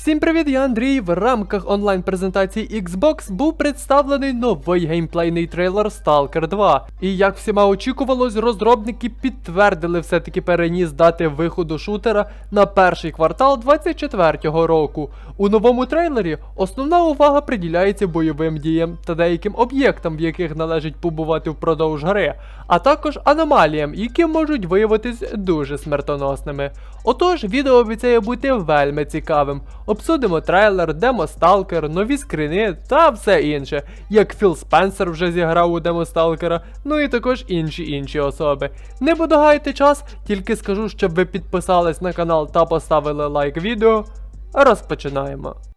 Всім привіт, я Андрій. В рамках онлайн-презентації Xbox був представлений новий геймплейний трейлер Stalker 2. І як всіма очікувалось, розробники підтвердили все-таки переніс дати виходу шутера на перший квартал 24-го року. У новому трейлері основна увага приділяється бойовим діям та деяким об'єктам, в яких належить побувати впродовж гри, а також аномаліям, які можуть виявитись дуже смертоносними. Отож, відео обіцяє бути вельми цікавим. Обсудимо трейлер, демо Сталкер, нові скрини та все інше, як Філ Спенсер вже зіграв у демо Сталкера, ну і також інші інші особи. Не буду гаяти час, тільки скажу, щоб ви підписались на канал та поставили лайк відео. Розпочинаємо.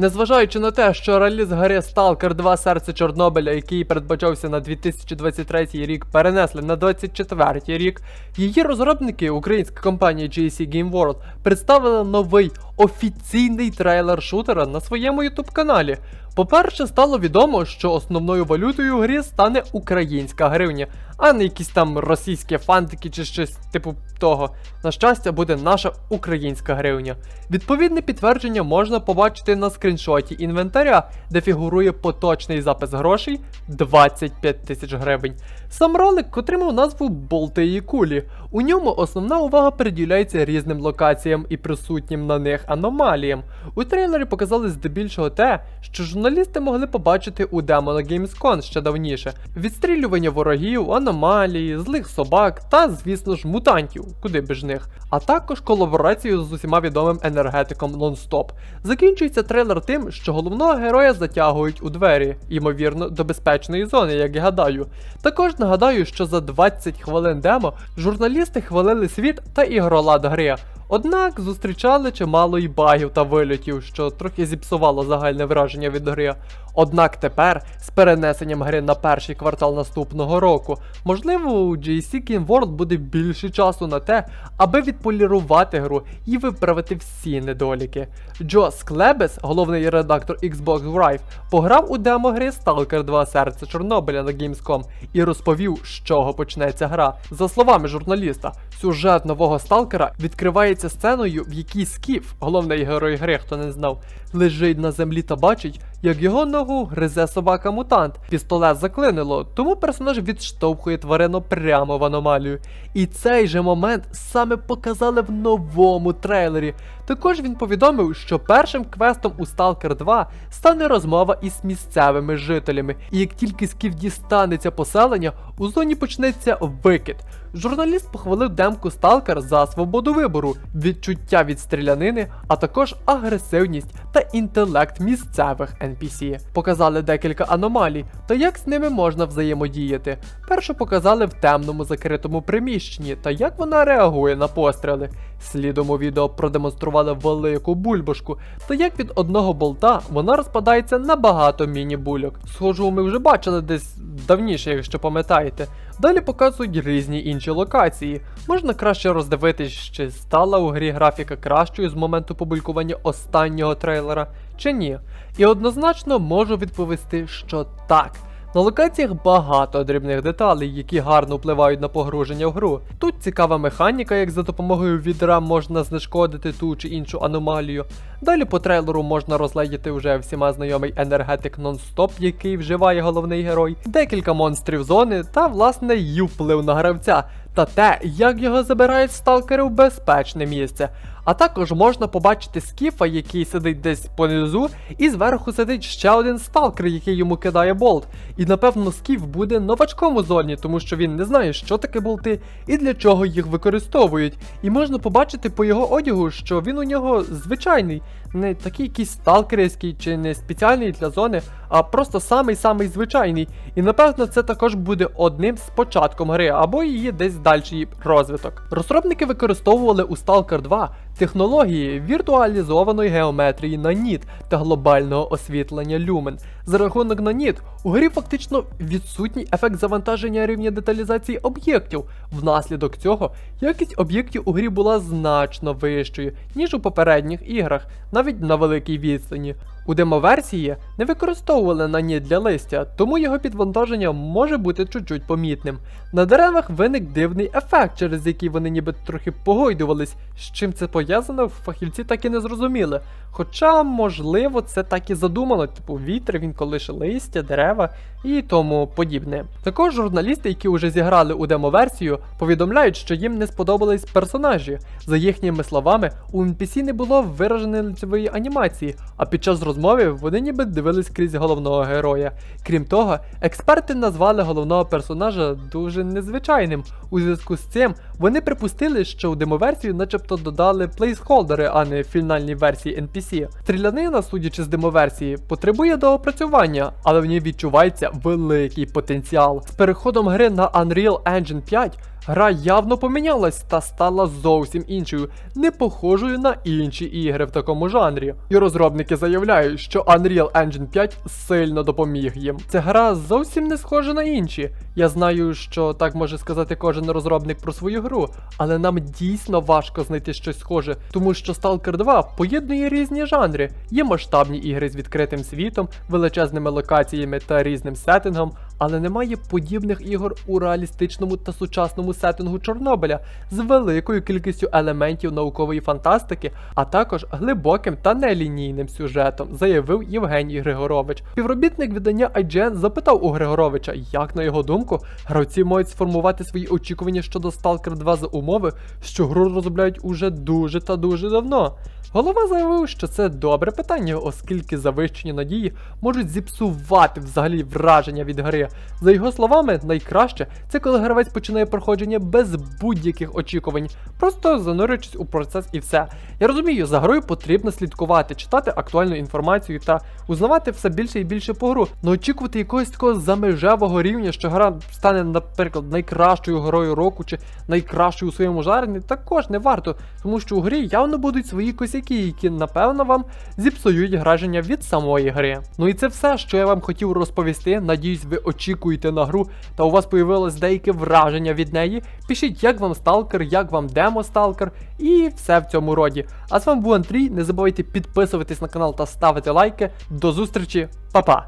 Незважаючи на те, що реліз гри Stalker 2 Серце Чорнобиля, який передбачався на 2023 рік, перенесли на 2024 рік, її розробники, українська компанія GC Game World, представили новий офіційний трейлер шутера на своєму YouTube каналі. По-перше, стало відомо, що основною валютою у грі стане українська гривня, а не якісь там російські фантики чи щось типу того. На щастя, буде наша українська гривня. Відповідне підтвердження можна побачити на скріншоті інвентаря, де фігурує поточний запис грошей 25 тисяч гривень. Сам ролик отримав назву Болти і кулі. У ньому основна увага приділяється різним локаціям і присутнім на них аномаліям. У трейлері показали здебільшого те, що журналісти могли побачити у Demon Gamescom ще давніше: відстрілювання ворогів, аномалії, злих собак та, звісно ж, мутантів, куди без них, а також колаборацію з усіма відомим енергетиком Non-Stop. Закінчується трейлер тим, що головного героя затягують у двері, ймовірно, до безпечної зони, як я гадаю. Також нагадаю, що за 20 хвилин демо журналісти хвалили світ та ігролад гри. Однак зустрічали чимало і багів та вильотів, що трохи зіпсувало загальне враження від гри. Однак тепер, з перенесенням гри на перший квартал наступного року, можливо, у GSC Game World буде більше часу на те, аби відполірувати гру і виправити всі недоліки. Джо Склебес, головний редактор Xbox Live, пограв у демо гри Stalker 2 Серце Чорнобиля на Gamescom і розповів, з чого почнеться гра. За словами журналіста, сюжет нового сталкера відкривається сценою, в якій Скіф, головний герой гри, хто не знав, лежить на землі та бачить, як його ногу гризе собака-мутант. Пістолет заклинило, тому персонаж відштовхує тварину прямо в аномалію. І цей же момент саме показали в новому трейлері. Також він повідомив, що першим квестом у Stalker 2 стане розмова із місцевими жителями, і як тільки скіф дістанеться поселення, у зоні почнеться викид. Журналіст похвалив демку Stalker за свободу вибору, відчуття від стрілянини, а також агресивність та інтелект місцевих NPC. Показали декілька аномалій та як з ними можна взаємодіяти. Першу показали в темному закритому приміщенні та як вона реагує на постріли. Слідом у відео продемонстрували велику бульбашку, та як від одного болта вона розпадається на багато міні-бульок. Схожу, ми вже бачили десь давніше, якщо пам'ятаєте. Далі показують різні інші локації. Можна краще роздивитись, чи стала у грі графіка кращою з моменту публікування останнього трейлера, чи ні. І однозначно можу відповісти, що так. На локаціях багато дрібних деталей, які гарно впливають на погруження в гру. Тут цікава механіка, як за допомогою відра можна знешкодити ту чи іншу аномалію. Далі по трейлеру можна розледіти вже всіма знайомий енергетик нон-стоп, який вживає головний герой, декілька монстрів зони та власне її вплив на гравця. Та те, як його забирають сталкери в безпечне місце. А також можна побачити скіфа, який сидить десь понизу, і зверху сидить ще один сталкер, який йому кидає болт. І напевно скіф буде новачком у зоні, тому що він не знає, що таке болти і для чого їх використовують. І можна побачити по його одягу, що він у нього звичайний, не такий якийсь сталкерський чи не спеціальний для зони, а просто самий-самий звичайний. І напевно це також буде одним з початком гри, або її десь дальший розвиток. Розробники використовували у Stalker 2 технології віртуалізованої геометрії на ніт та глобального освітлення люмен. За рахунок на ніт у грі фактично відсутній ефект завантаження рівня деталізації об'єктів. Внаслідок цього якість об'єктів у грі була значно вищою, ніж у попередніх іграх, навіть на великій відстані. У демоверсії не використовували наніт для листя, тому його підвантаження може бути чуть-чуть помітним. На деревах виник дивний ефект, через який вони ніби трохи погойдувались. З чим це пов'язано? фахівці так і не зрозуміли. Хоча, можливо, це так і задумано, типу вітер, він колише листя, дерева і тому подібне. Також журналісти, які вже зіграли у демо-версію, повідомляють, що їм не сподобались персонажі. За їхніми словами, у NPC не було вираженої лицевої анімації, а під час розмови вони ніби дивились крізь головного героя. Крім того, експерти назвали головного персонажа дуже незвичайним. У зв'язку з цим вони припустили, що у демоверсію начебто додали плейсхолдери, а не фінальній версії NPC. Стрілянина, судячи з демоверсії, потребує доопрацювання, але в ній відчувається великий потенціал. З переходом гри на Unreal Engine 5 Гра явно помінялась та стала зовсім іншою, не похожою на інші ігри в такому жанрі. І розробники заявляють, що Unreal Engine 5 сильно допоміг їм. Ця гра зовсім не схожа на інші. Я знаю, що так може сказати кожен розробник про свою гру, але нам дійсно важко знайти щось схоже, тому що Stalker 2 поєднує різні жанри. Є масштабні ігри з відкритим світом, величезними локаціями та різним сеттингом, але немає подібних ігор у реалістичному та сучасному сеттингу Чорнобиля з великою кількістю елементів наукової фантастики, а також глибоким та нелінійним сюжетом, заявив Євгеній Григорович. Співробітник видання IGN запитав у Григоровича, як на його думку, гравці мають сформувати свої очікування щодо Stalker 2 за умови, що гру розробляють уже дуже та дуже давно. Голова заявив, що це добре питання, оскільки завищені надії можуть зіпсувати взагалі враження від гри. За його словами, найкраще це коли гравець починає проходження без будь-яких очікувань, просто занурюючись у процес і все. Я розумію, за грою потрібно слідкувати, читати актуальну інформацію та узнавати все більше і більше по гру. Но очікувати якогось такого замежевого рівня, що гра стане, наприклад, найкращою грою року чи найкращою у своєму жанрі, також не варто, тому що у грі явно будуть свої косяки, які напевно вам зіпсують враження від самої гри. Ну і це все, що я вам хотів розповісти. Надіюсь, ви очікуєте на гру та у вас появилось деяке враження від неї. Пишіть, як вам сталкер, як вам демо сталкер і все в цьому роді. А з вами був Андрій. Не забувайте підписуватись на канал та ставити лайки. До зустрічі, па-па!